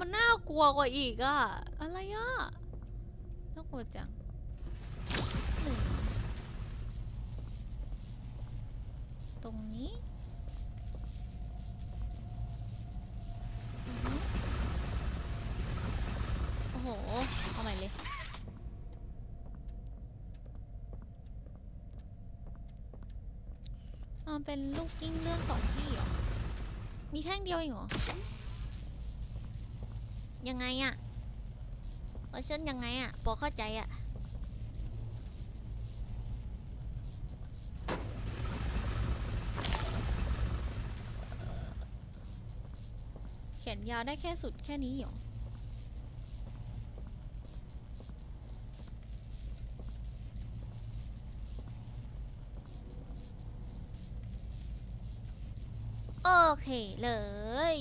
มันน่ากลัวกว่าอีกอะอะไรอะน่ากลัวจังตรงนี้โอ้โห เอาใหม่เลยอ่าเป็นลูกกิ้งเลื่อนสองที่เหรอ มีแท่งเดียวเองเหรอ ยังไงอะเวอร์ชันยังไงอะพอเข้าใจอะเขียนยาวได้แค่สุดแค่นี้เหรอโอเคเลย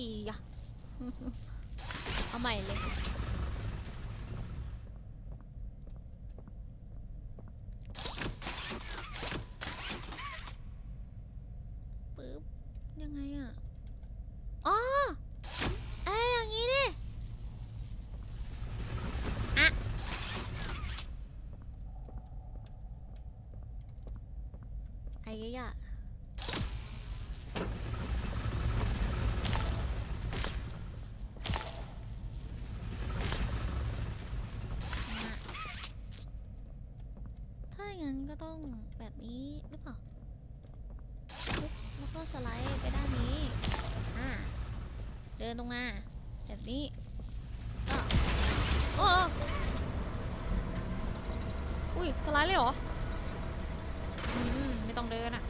เอาใหม่เลย ปึ๊บ ยังไงอะ อ๋อเอ้ยอย่างงี้ดิอะไอ้ยะ ถ้าอย่างนั้นก็ต้องแบบนี้หรือเปล่าปึ๊บแล้วก็ สไลด์ไปด้านนี้อ่าเดินลงมา แบบนี้ ก็โอ้อุ้ยสไลด์เลยเหรอ อืม ไม่ต้องเดินอะ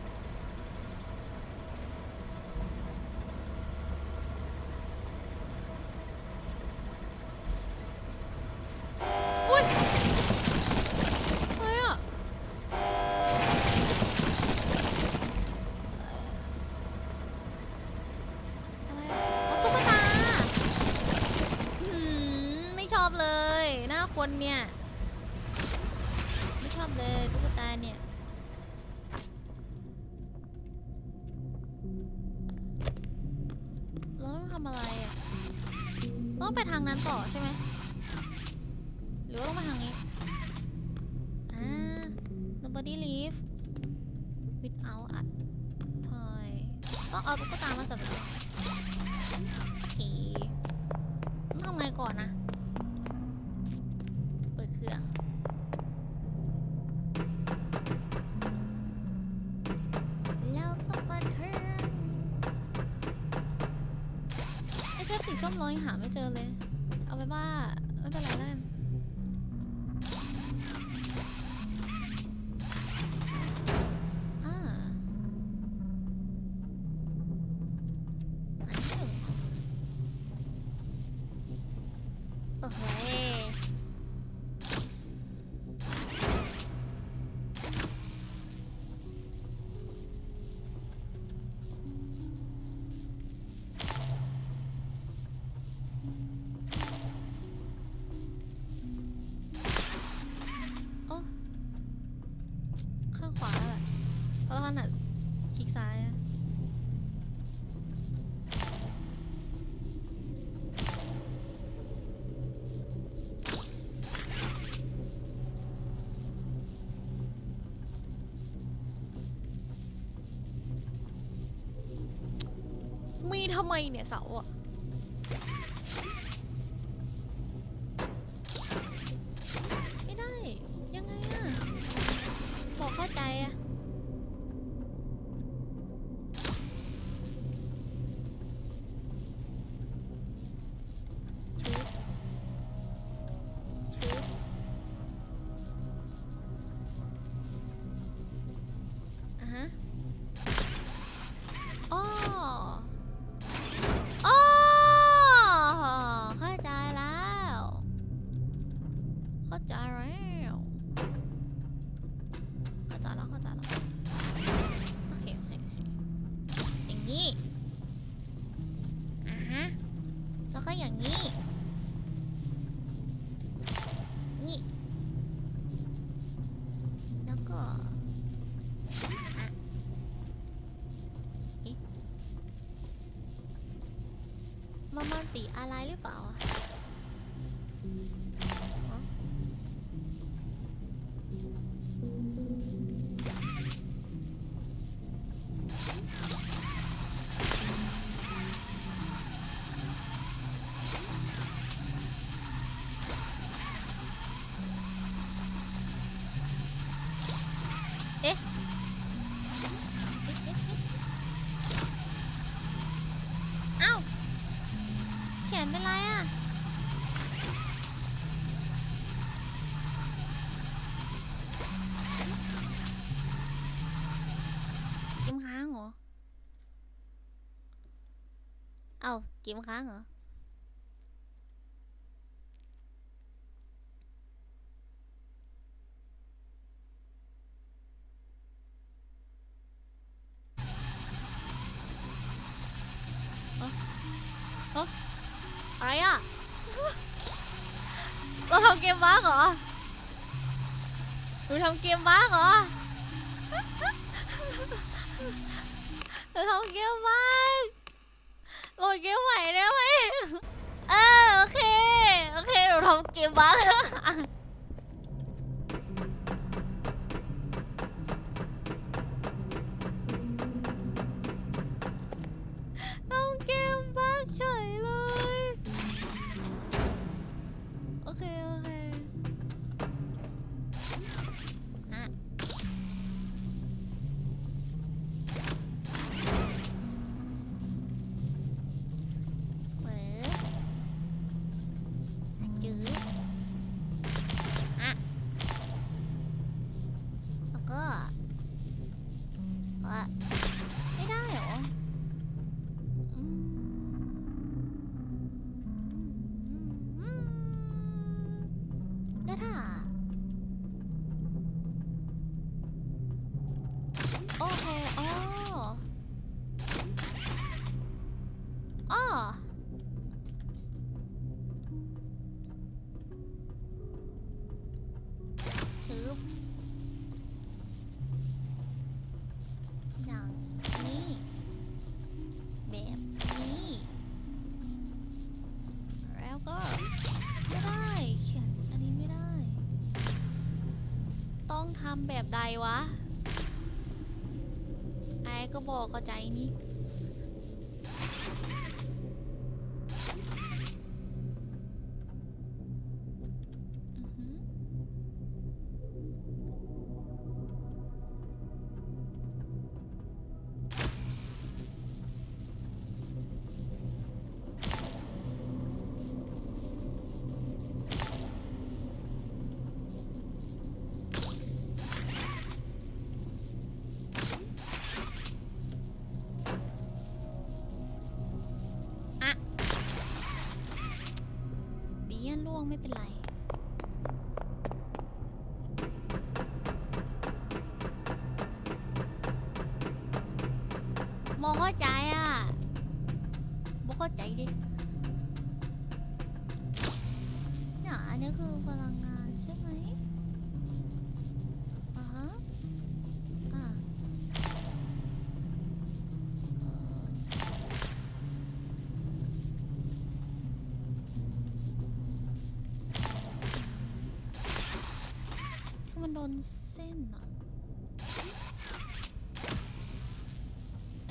เนี่ยไม่ชอบเลยตุ๊กตาเนี่ยเราต้องทำอะไรอะต้องไปทางนั้นต่อใช่ไหมหรือว่าต้องไปทางนี้อ่า nobody leave without a toy ต้องเอาตุ๊กตามาจับเลยโอเคต้องทำไงก่อนนะ ไอ้แค่สีส้มร้อยงหาไม่เจอเลย เอาไปว่าไม่เป็นไรแล้วกัน เพราะถนัดคลิกซ้ายมีทำไมเนี่ยเสาอะ มามันตีอะไรหรือเปล่า เกมค้างเหรอเอ้าเกมค้างเหรอ อะไรอะ เราทำเกมบ้าเหรอหนูทำเกมบ้าเหรอนเกมบ้าโหลดเกมใหม่ได้ไหมเออโอเค โอเคหนูทำเกมบ้าง ทำแบบใดวะ ไอ้ก็บอกเข้าใจนี่ ล่วงไม่เป็นไร มองเข้าใจ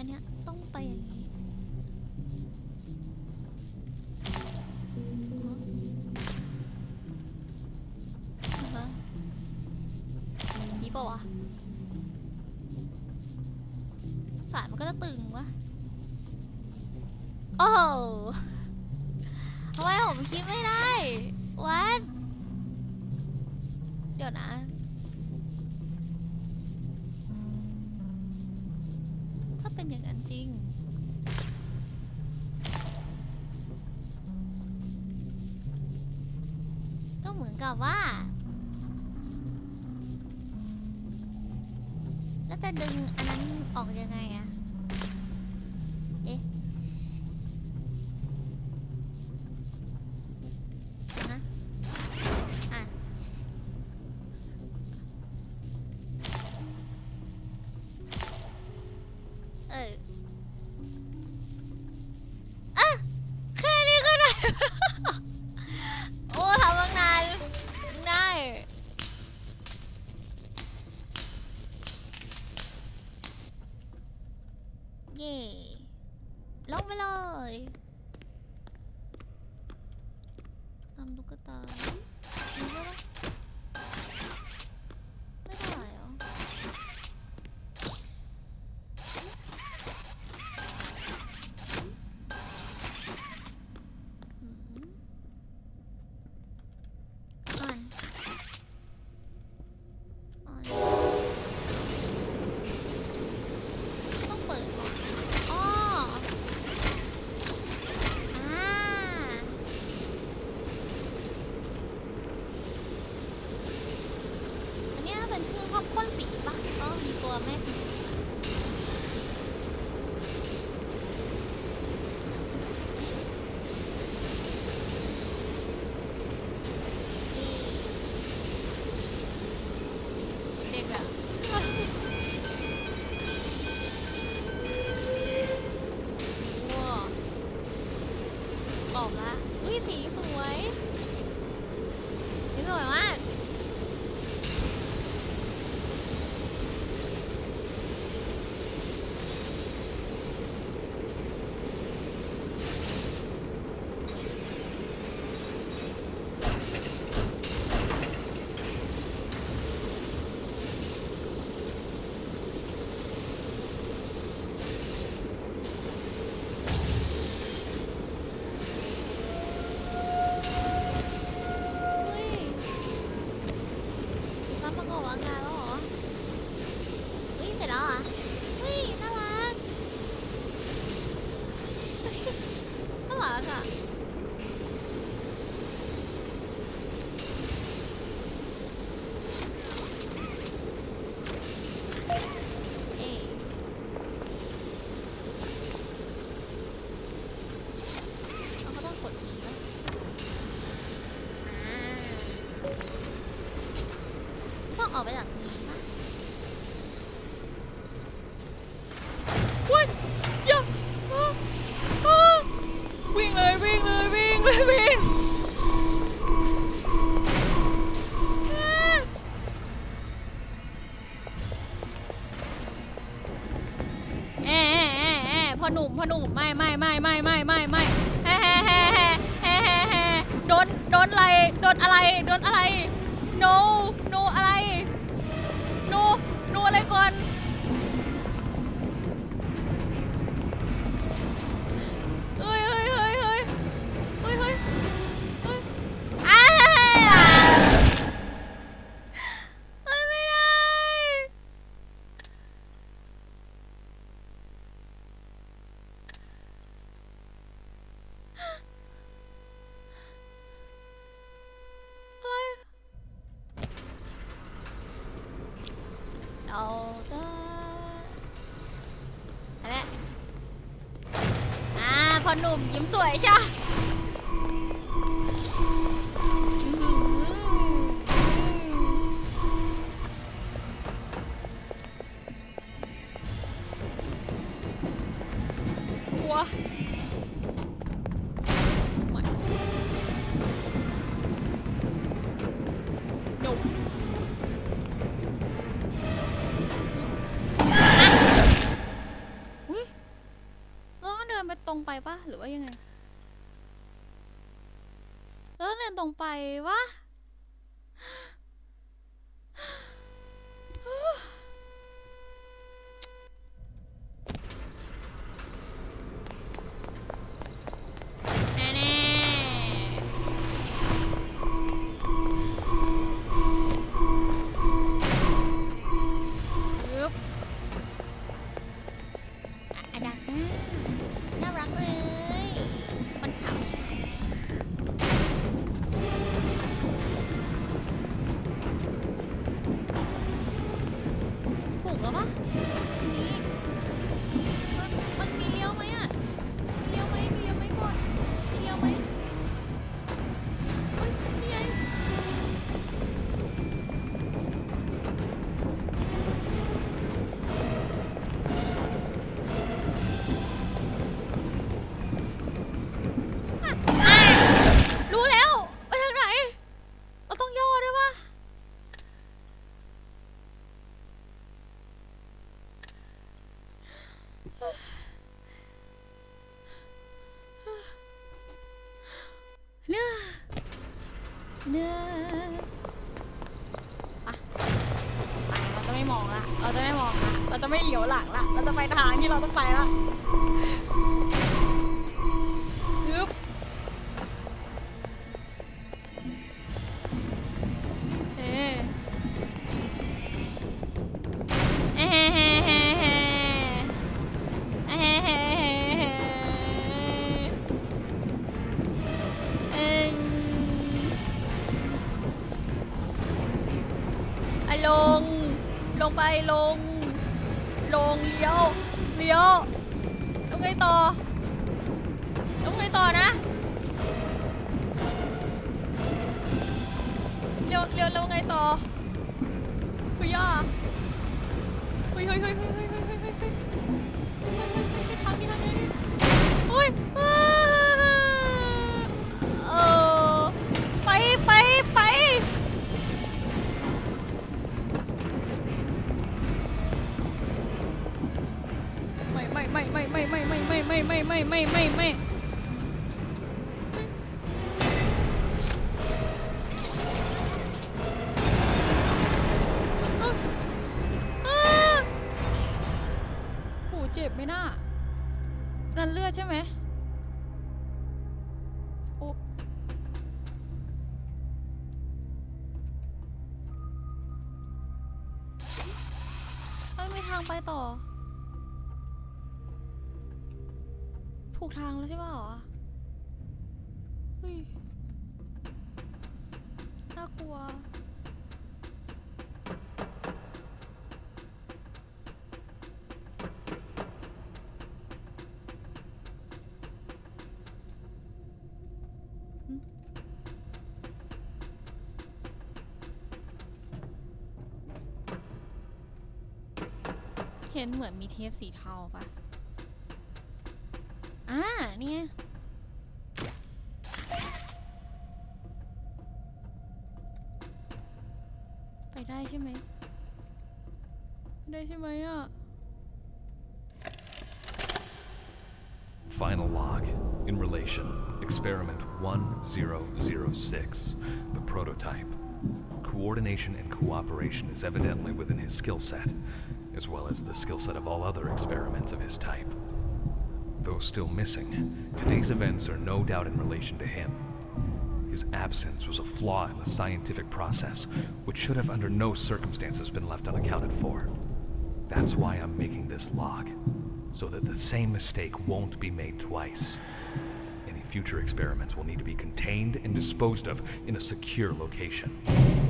นเนี้ยต้องไปอย่างนี้ฮะนี่ปะวะสายมันก็จะตึงวะโอ้โห แบบว่า แล้วจะดึงอันนั้นออกยังไงอะ ตุ๊กตา ไม่ไม่ไม่ หนุ่มยิ้มสวยใช่ ปะหรือว่ายังไง แล้วเดินตรงไปวะ ลังละ เราจะไปทางที่เราต้องไปละยึบเอ๊ะเอ๊ลง ลงไปลง เดียวแล้วไงต่อแล้วไงต่อนะเร็วเร็วแล้วไงต่อ มีทางไปต่อ ถูกทางแล้วใช่ป่ะหรอฮ้ยน่ากลัว เห็นเหมือนมีเทปสีเทาปะอ่าเนี่ยไปได้ใช่ไหมไปได้ใช่ไหมอะ Final log. In relation, experiment 1006, the prototype. Coordination and cooperation is evidently within his skill set, as well as the skill set of all other experiments of his type. Though still missing, today's events are no doubt in relation to him. His absence was a flaw in the scientific process, which should have under no circumstances been left unaccounted for. That's why I'm making this log, so that the same mistake won't be made twice. Any future experiments will need to be contained and disposed of in a secure location.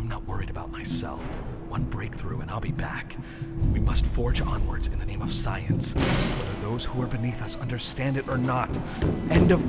I'm not worried about myself. One breakthrough and I'll be back. We must forge onwards in the name of science, whether those who are beneath us understand it or not. End of...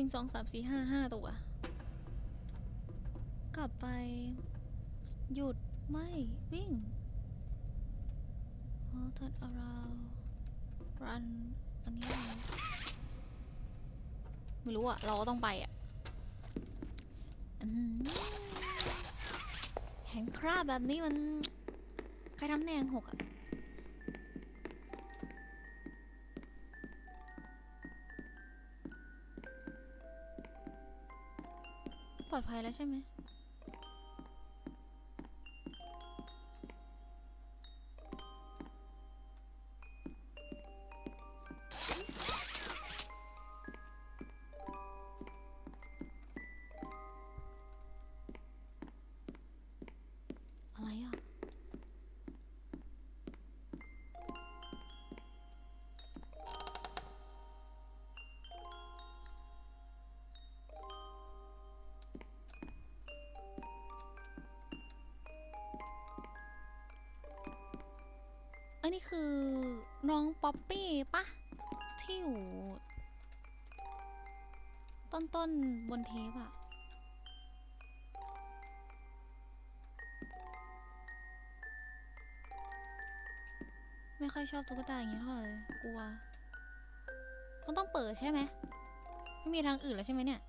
นึ่งสองสามสี่ห้าห้าตัว กลับไป หยุดไม่วิ่ง oh turn around run อันนี้อะไรไม่รู้อะเราก็ต้องไปอะอืมเห็นคราบแบบนี้มัน ใครทำแนงหกอะ ปลอดภัยแล้วใช่ไหมันนี้คือน้องป๊อปปี้ปะที่อยู่ ต้นๆบนเทปอะไม่ค่อยชอบตุ๊กตาอย่างนี้เท่าไหร่เลยกลัวมันต้องเปิดใช่ไหมไม่มีทางอื่นแล้วใช่ไหมเนี่ย